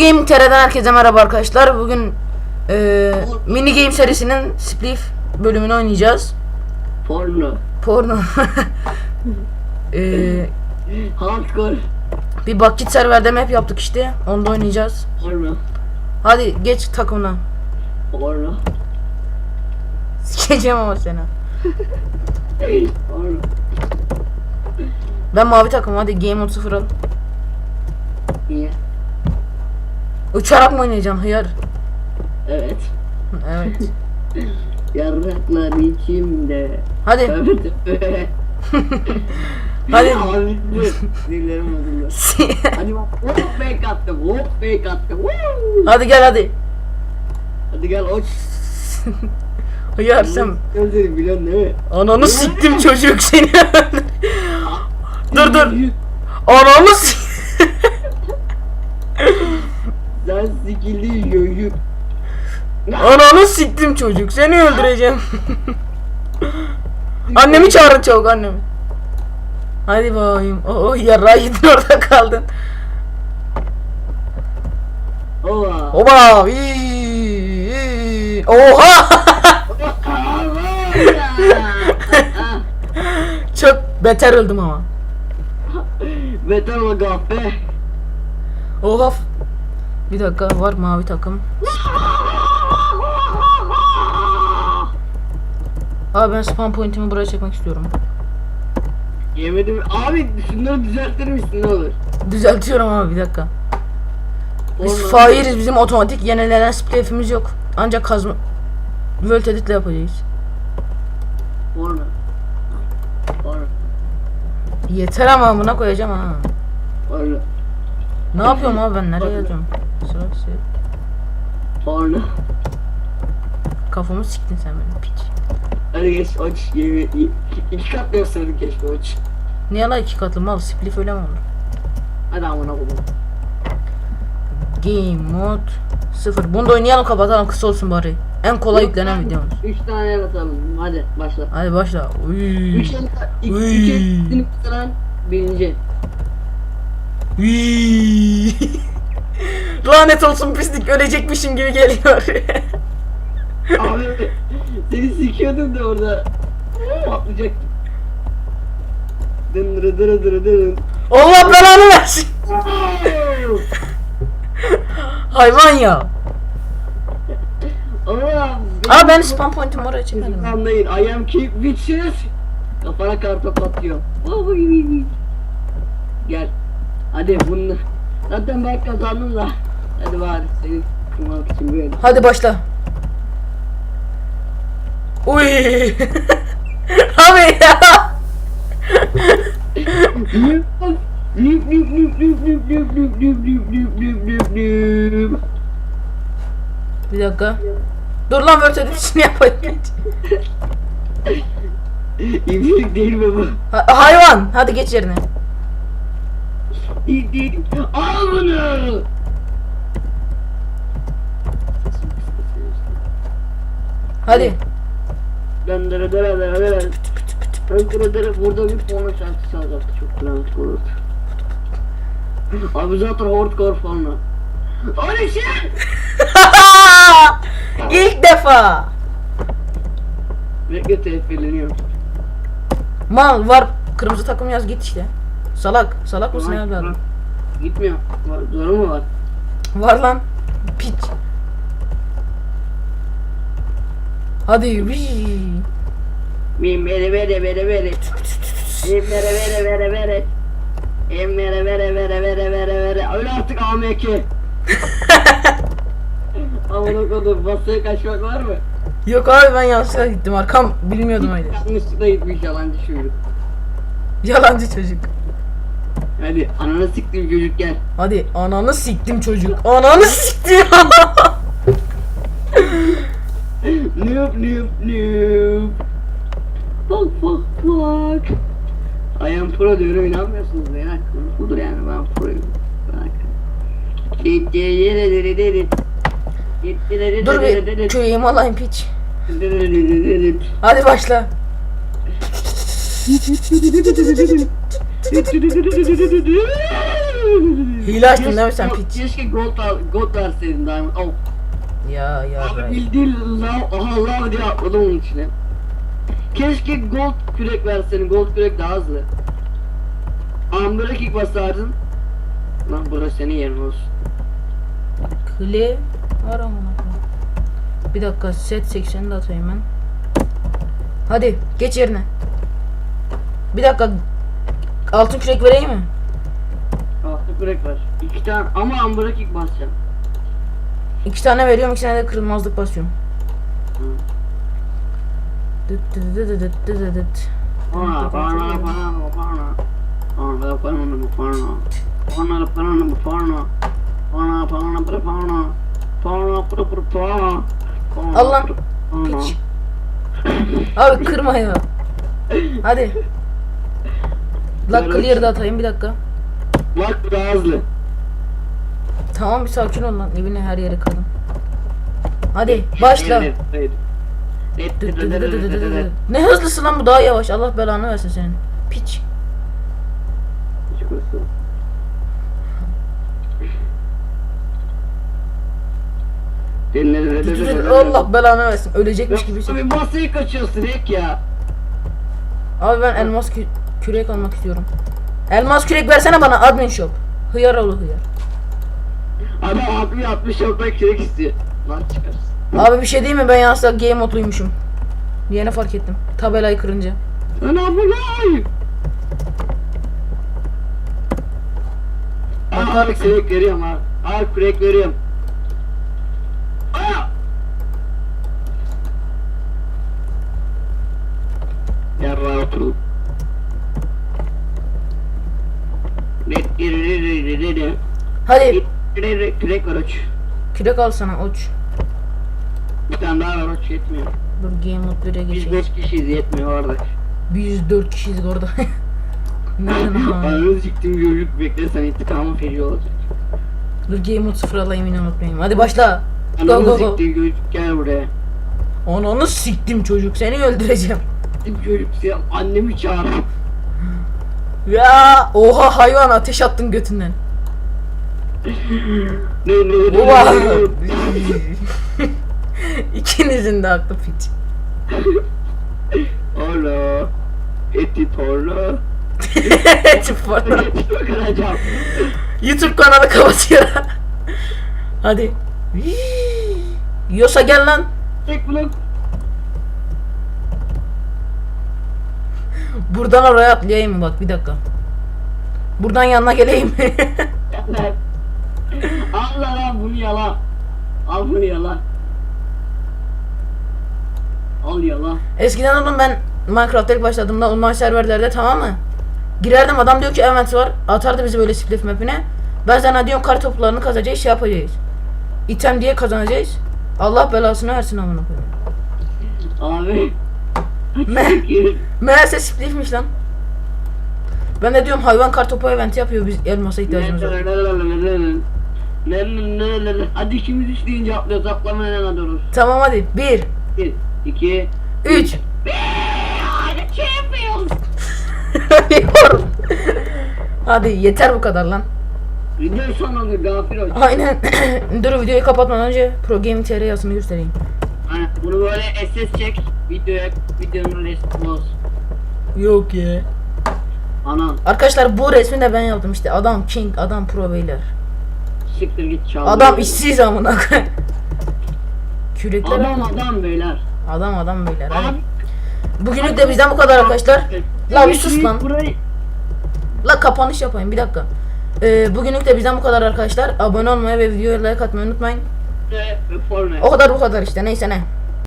Gaming TR'den herkese merhaba arkadaşlar. Bugün e, mini game serisinin Spliff bölümünü oynayacağız. Porno. Porno. e, Hardcore. bir bucket serverde map yaptık işte. Onda oynayacağız. Porno. Hadi geç takımına. Porno. Sikeceğim ama seni. Porno. Ben mavi takım hadi game mode 0 al. Niye? Uçarak mı oynayacaksın hıyar? Evet. Evet. Yarraklar içimde. Hadi. Evet. Hadi. Abi. Dillerim bozuldu. Hadi bak. Hop fake attım. Hop fake attım. Woo! hadi gel hadi. Hadi gel oç. Hıyar sen. Gözleri biliyorsun değil mi? Ananı siktim çocuk seni. dur dur. Ananı sik. Sen sikildin çocuk. Ananı siktim çocuk. Seni öldüreceğim. Annemi çağırın çabuk annemi. Hadi bakayım. Oh yarrağı gittin orada kaldın. Oba. iyi, iyi. Oha. Çok beter öldüm ama. Beter ol kahpe. Oha. Bir dakika var mavi takım. Abi ben spawn point'imi buraya çekmek istiyorum. Yemedim. Abi şunları düzeltir misin ne olur? Düzeltiyorum abi bir dakika. Biz fairiz bizim otomatik yenilenen spliff'imiz yok. Ancak kazma World Edit'le yapacağız. Porno. Porno. Yeter ama amına koyacağım ha. Porno. Ne yapıyorum abi ben nereye yazıyorum? Sıra şey. Porno. Kafamı siktin sen benim piç. Hadi geç aç İki kat yapsaydın keşke aç. Niye la iki katlı mal spliff öyle mi olur? Hadi amına koydum. Game mode 0. Bunu da oynayalım kapatalım kısa olsun bari. En kolay yüklenen videomuz. Üç tane yaratalım. Hadi başla. Hadi başla. Uy. Üç tane iki Uy. iki elini bitiren birinci. Uy. Lanet olsun pislik ölecekmişim gibi geliyor. Abi seni sikiyordum da orada. Patlayacaktım. Dın dırı dırı dırı dırı. Allah belanı versin. Hayvan ya. Allah. Aa ben spam point'imi oraya ya. Anlayın. I am keep bitches. Kafana karta patlıyorum. Oy. Gel. Hadi bunu. Zaten ben kazandım da. Hadi bari seni kırmak için böyle. Hadi başla. Lüp lüp lüp. Bir dakika. Dur lan Word editini yapayım. İbrik değil mi bu? Ha- hayvan. Hadi geç yerine. İyi değil. Al bunu. Hadi. Döndüre döre döre döre. Döndüre döre. Burada bir porno şarkısı çalacaktı. Çok dramatik olurdu. Abi zaten hardcore porno. Öyle şey. İlk defa. Bekle tepkileniyor. Mal var. Kırmızı takım yaz git işte. Salak. Salak mısın ya abi? Gitmiyor. Var, Zoru mu var? Var lan. Piç. Hadi. vii. Vere vere vere vere. Mim vere vere vere vere. Mim vere vere vere vere vere vere. Öyle artık AMK. Aman okudum. Basaya kaçmak var mı? Yok abi ben yanlışlıkla gittim. Arkam bilmiyordum öyle. Yanlışlıkla gitmiş yalancı çocuk. Yalancı çocuk. Hadi ananı siktim çocuk gel. Hadi ananı siktim çocuk. Ananı siktim. Noob noob noob. Fuck fuck fuck. I am pro diyorum inanmıyorsunuz beyler. Budur yani ben proyum. Dur bir köyümü alayım piç. Hadi başla. Hile açtın değil mi sen piç? Keşke gold, gold verseydin Diamond. Oh. Ya ya Abi Ray. bildiğin lav, aha lav diye atladım onun içine. Keşke gold kürek verseydin, gold kürek daha hızlı. Amber'a kick basardın. Lan burası senin yerin olsun. Kle var amına koyayım. Bir dakika set 80'i de atayım ben. Hadi geç yerine. Bir dakika. Altın kürek vereyim mi? Altı kürek var. İki tane ama Amber'a kick basacağım. İki tane veriyorum, iki tane de kırılmazlık basıyorum. Dıt dıt dıt dıt dıt dıt dıt. Allah, piç. Abi kırma ya. Hadi. La clear da atayım bir dakika. Bak daha hızlı. Tamam bir sakin ol lan. Evine her yere kırdım. Hadi başla. Ne hızlısın lan bu daha yavaş. Allah belanı versin senin. Piç. Allah belanı versin. Ölecekmiş gibi. Abi masayı kaçıyorsun hek ya. Abi ben elmas kü- kürek almak istiyorum. Elmas kürek versene bana admin shop. Hıyar oğlu hıyar. Adam 60 60 yoldan kürek istiyor. Lan çıkarsın. Abi bir şey değil mi ben yanlışlıkla game modluymuşum. Yeni fark ettim. Tabelayı kırınca. Ana bu ne? Aa, abi kürek veriyorum abi. Abi kürek veriyorum. Aa! Yarrağa oturun. Hadi Kürek var aç. kürek al sana uç. Bir tane daha var aç yetmiyor. Dur game mod 1'e Biz geçelim. 5 kişiyiz yetmiyor orada. Biz 4 kişiyiz orada. Nereden lan? Ananı siktim çocuk beklesen intikamı feci olacak. Dur game mod 0 alayım yine unutmayayım. Hadi başla. Go go go. siktim çocuk gel buraya. Ananı siktim çocuk seni öldüreceğim. Siktim çocuk sen annemi çağır. Ya oha hayvan ateş attın götünden. Ne İkinizin de aklı piç. Olo. Eti var lan. Kıracağım. YouTube kanalı kapatıyor. Hadi. Yosa gel lan. Tek blok. Buradan oraya atlayayım mı bak bir dakika. Buradan yanına geleyim mi? Al lan al bunu yala. Al bunu yala. Al yala. Eskiden oğlum ben Minecraft'a ilk başladığımda online serverlerde tamam mı? Girerdim adam diyor ki evet var. Atardı bizi böyle split map'ine. Ben sana diyorum kar toplarını kazacağız şey yapacağız. İtem diye kazanacağız. Allah belasını versin amına koyayım. Abi. Siktir. Meğerse splitmiş lan. Ben de diyorum hayvan kar topu eventi yapıyor biz elmasa ihtiyacımız var. Hadi ikimiz üç deyince atlıyoruz atlama ne ne durur. Tamam hadi. Bir, Bir, iki, üç. Hadi champions. Yorum. hadi yeter bu kadar lan. Video sonunda gafil ol. Aynen. Dur videoyu kapatmadan önce Pro Gaming TR yazısını göstereyim. Hani bunu böyle SS çek. Videoya videonun resmi olsun. Yok ya. Anam Arkadaşlar bu resmi de ben yaptım işte. Adam King, adam Pro beyler. Siktir git çal. Adam işsiz amına koyayım. Kürekler Adam adam beyler. adam adam beyler. Abi. Bugünlük de bizden bu kadar arkadaşlar. La bir sus lan. Burayı La kapanış yapayım bir dakika. Ee, bugünlük de bizden bu kadar arkadaşlar. Abone olmayı ve videoya like atmayı unutmayın. O kadar bu kadar işte neyse ne.